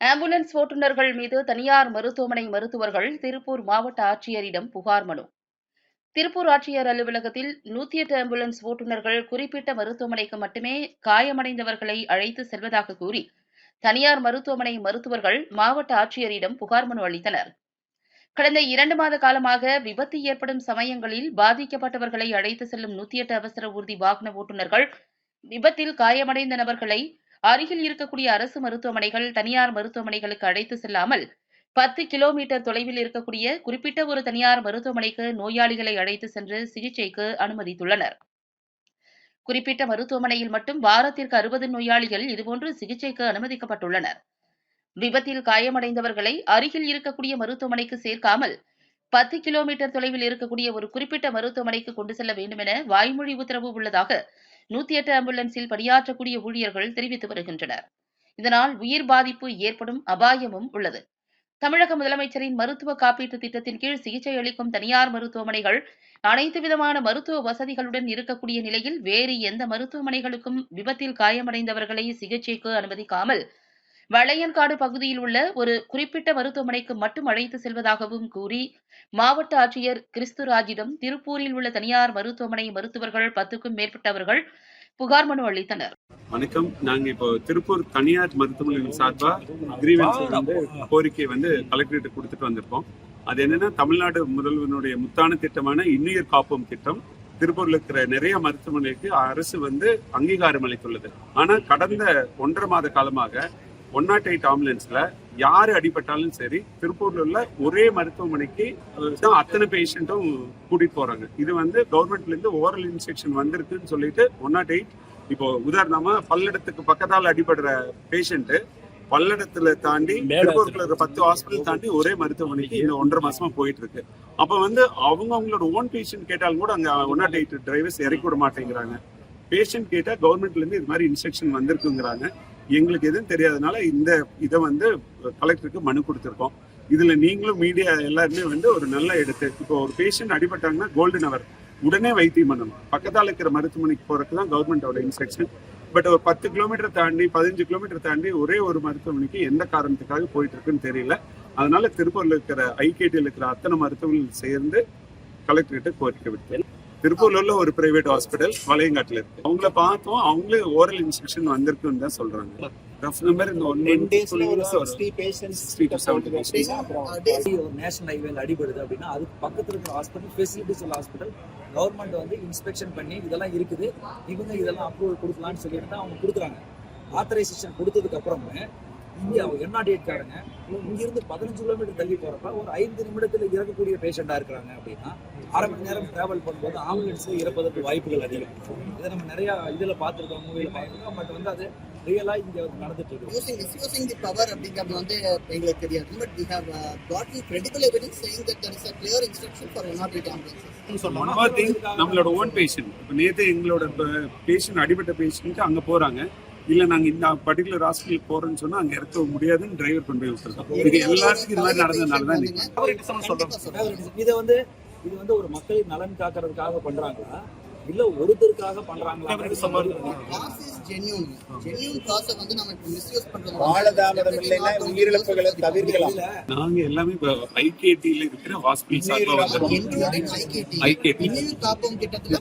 Ambulance ஓட்டுநர்கள் மீது தனியார் மருத்துவமனை மருத்துவர்கள் திருப்பூர் மாவட்ட ஆட்சியரிடம் புகார் மனு. திருப்பூர் ஆட்சியர் அலுவலகத்தில் நூத்தி எட்டு ஆம்புலன்ஸ் ஓட்டுநர்கள் குறிப்பிட்ட மருத்துவமனைக்கு மட்டுமே காயமடைந்தவர்களை அழைத்து செல்வதாக கூறி தனியார் மருத்துவமனை மருத்துவர்கள் மாவட்ட ஆட்சியரிடம் புகார் மனு அளித்தனர். கடந்த இரண்டு மாத காலமாக விபத்து ஏற்படும் சமயங்களில் பாதிக்கப்பட்டவர்களை அழைத்து செல்லும் நூத்தி எட்டு அவசர ஊர்தி வாகன ஓட்டுநர்கள் விபத்தில் காயமடைந்த நபர்களை அருகில் இருக்கக்கூடிய அரசு மருத்துவமனைகள் தனியார் மருத்துவமனைகளுக்கு அழைத்து செல்லாமல் பத்து கிலோமீட்டர் தொலைவில் இருக்கக்கூடிய குறிப்பிட்ட ஒரு தனியார் மருத்துவமனைக்கு நோயாளிகளை அழைத்து சென்று சிகிச்சைக்கு அனுமதித்துள்ளனர். குறிப்பிட்ட மருத்துவமனையில் மட்டும் வாரத்திற்கு அறுபது நோயாளிகள் இதுபோன்று சிகிச்சைக்கு அனுமதிக்கப்பட்டுள்ளனர். விபத்தில் காயமடைந்தவர்களை அருகில் இருக்கக்கூடிய மருத்துவமனைக்கு சேர்க்காமல் பத்து கிலோமீட்டர் தொலைவில் இருக்கக்கூடிய ஒரு குறிப்பிட்ட மருத்துவமனைக்கு கொண்டு செல்ல வேண்டும் என வாய்மொழி உத்தரவு உள்ளதாக நூத்தி எட்டு ஆம்புலன்ஸில் பணியாற்றக்கூடிய ஊழியர்கள் தெரிவித்து வருகின்றனர். இதனால் உயிர் பாதிப்பு ஏற்படும் அபாயமும் உள்ளது. தமிழக முதலமைச்சரின் மருத்துவ காப்பீட்டு திட்டத்தின் கீழ் சிகிச்சை அளிக்கும் தனியார் மருத்துவமனைகள் அனைத்து விதமான மருத்துவ வசதிகளுடன் இருக்கக்கூடிய நிலையில் வேறு எந்த மருத்துவமனைகளுக்கும் விபத்தில் காயமடைந்தவர்களை சிகிச்சைக்கு அனுமதிக்காமல் வளையன்காடு பகுதியில் உள்ள ஒரு குறிப்பிட்ட மருத்துவமனைக்கு மட்டும் அழைத்து செல்வதாகவும் கூறி மாவட்ட ஆட்சியர் கிறிஸ்துராஜிடம் திருப்பூரில் உள்ள தனியார் மருத்துவமனை மருத்துவர்கள் பத்துக்கும் மேற்பட்டவர்கள் புகார் மனு அளித்தனர். வணக்கம். நாங்க இப்போ திருப்பூர் தனியார் மருத்துவமனையின் சார்பா கிரீவன்ஸ் வந்து கோரிக்கை வந்து கலெக்டரேட் கொடுத்துட்டு வந்திருக்கோம். அது என்னன்னா தமிழ்நாடு முதல்வனுடைய முத்தான திட்டமான இன்னுயிர் காப்போம் திட்டம். திருப்பூர்ல இருக்கிற நிறைய மருத்துவமனைக்கு அரசு வந்து அங்கீகாரம் அளித்துள்ளது. ஆனா கடந்த ஒன்றரை மாத காலமாக ஒன் நாட் எயிட் ஆம்புலன்ஸ்ல யாரு அடிபட்டாலும் சரி திருப்பூர்ல உள்ள ஒரே மருத்துவமனைக்கு அத்தனை பேஷண்ட்டும் கூட்டிட்டு போறாங்க. இது வந்து கவர்மெண்ட்ல இருந்து ஓரல் இன்ஸ்ட்ரக்ஷன் வந்திருக்குன்னு சொல்லிட்டு ஒன் நாட் எயிட் இப்போ உதாரணமா பல்லடத்துக்கு பக்கத்தால அடிபடுற பேஷண்ட் பல்லடத்துல தாண்டி திருப்பூர்ல இருக்கிற பத்து ஹாஸ்பிட்டல் தாண்டி ஒரே மருத்துவமனைக்கு இந்த ஒன்றரை மாசமா போயிட்டு இருக்கு. அப்ப வந்து அவங்க அவங்களோட ஓன் பேஷண்ட் கேட்டாலும் கூட அங்க ஒன் நாட் எயிட் டிரைவர்ஸ் இறக்கி விட மாட்டேங்கிறாங்க. பேஷண்ட் கேட்டா கவர்மெண்ட்ல இருந்து இது மாதிரி இன்ஸ்ட்ரக்ஷன் வந்திருக்குங்கிறாங்க. எங்களுக்கு எதுவும் தெரியாதனால இந்த இதை வந்து கலெக்டருக்கு மனு கொடுத்துருக்கோம். இதுல நீங்களும் மீடியா எல்லாருமே வந்து ஒரு நல்ல எடுத்து இப்போ ஒரு பேஷண்ட் அடிபட்டாங்கன்னா கோல்டன் அவர் உடனே வைத்தியம் பண்ணணும். பக்கத்தால் இருக்கிற மருத்துவமனைக்கு போறதுக்கு தான் கவர்மெண்டோட இன்ஸ்ட்ரக்ஷன் பட் ஒரு பத்து கிலோமீட்டர் தாண்டி பதினஞ்சு கிலோமீட்டர் தாண்டி ஒரே ஒரு மருத்துவமனைக்கு எந்த காரணத்துக்காக போயிட்டு இருக்குன்னு தெரியல. அதனால திருப்பூர்ல இருக்கிற ஐகேடியில் இருக்கிற அத்தனை மருத்துவர்கள் சேர்ந்து கலெக்டர்கிட்ட கோரிக்கை விட்டேன் திருப்பூர்ல உள்ள ஒரு பிரைவேட் ஹாஸ்பிட்டல் வளையங்காட்டுல இருக்கு. அவங்கள பார்த்தோம். அவங்களே ஓரல் இன்ஸ்ட்ரக்ஷன் வந்திருக்குன்னு தான் சொல்றாங்க. ரஃப் நம்பர் இந்த ஒன் டென் டேஸ்ல ஒரு சிக்ஸ்டி பேஷண்ட்ஸ் 60 to 70 patients. ஒரு நேஷனல் ஹைவேல அடிபடுது அப்படின்னா அதுக்கு பக்கத்துல இருக்கிற ஹாஸ்பிட்டல் ஃபெசிலிட்டிஸ் உள்ள ஹாஸ்பிட்டல் கவர்மெண்ட் வந்து இன்ஸ்பெக்ஷன் பண்ணி இதெல்லாம் இருக்குது. இவங்க இதெல்லாம் அப்ரூவல் கொடுக்கலாம்னு சொல்லிட்டு தான் அவங்க கொடுக்குறாங்க. ஆத்தரைசேஷன் கொடுத்ததுக்கு அப்புறமே இங்க அவங்க காரங்க இங்க இருந்து பதினஞ்சு கிலோமீட்டர் தள்ளி போறப்ப ஒரு ஐந்து நிமிடத்துல இறக்கக்கூடிய பேஷண்டா இருக்கிறாங்க அப்படின்னா அரை மணி நேரம் டிராவல் பண்ணும்போது ஆம்புலன்ஸ்ல இறப்பதற்கு வாய்ப்புகள் அதிகம். இதை நம்ம நிறைய இதுல பார்த்திருக்கோம் மூவில பார்த்திருக்கோம். பட் வந்து அது ரியலா இங்க வந்து நடந்துட்டு இருக்கு. Using misusing the power அப்படிங்கிறது வந்து எங்களுக்கு தெரியாது. But we have uh, gotten credible evidence saying that there is a clear instruction for not eight ambulances. One more thing நம்மளோட ஓன் பேஷண்ட் இப்போ நேற்று எங்களோட பேஷண்ட் அடிபட்ட பேஷண்ட்டு அங்கே போகிறாங்க இல்லை நாங்கள் இந்த பர்டிகுலர் ஹாஸ்பிட்டலுக்கு போகிறோம்னு சொன்னால் அங்கே இருக்க முடியாதுன்னு டிரைவர் கொண்டு போய் விட்டுருக்கோம் இது எல்லாத்துக்கும் இது மாதிரி நடந்ததுனால தான். இதை வந்து இது வந்து ஒரு மக்களின் நலன் காக்கிறதுக்காக பண்றாங்களா? இல்ல ஒருத்தருக்காக பண்றாங்களா? நாங்கள் எல்லாமே இப்போ ஐகேடியில் இருக்கிற ஹாஸ்பிட்டல் காப்போம் திட்டத்துல